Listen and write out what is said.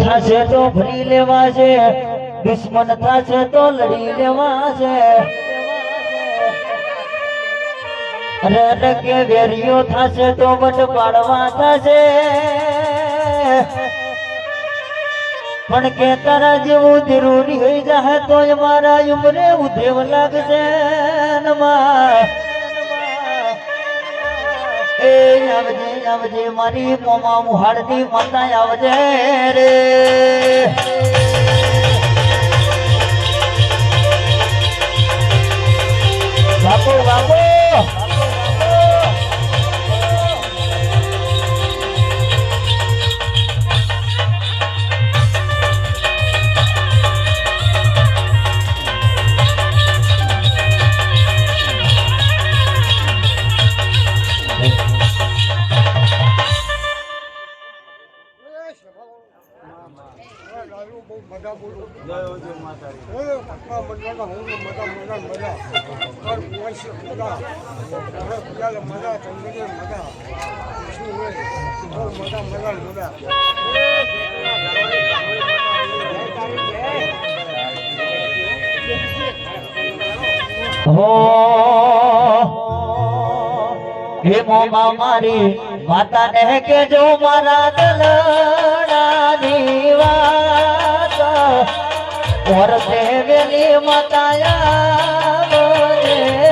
થશે તો ભરી લેવા છે દુશ્મન થશે તો લડી લેવા છે અરે અરે કે વેરીઓ થશે તો વટ પાડવા થશે. પણ કે તારા જેવું જરૂરી હોય જાય તો મારા ઉમરે ઉધેવ લાગશે ને. એ આવજે આવજે મારી મોમા મુહાડતી માતા આવજે રે. હો હે મોમા મારી માતા ને કે જો મારા દલડાની ઓર તે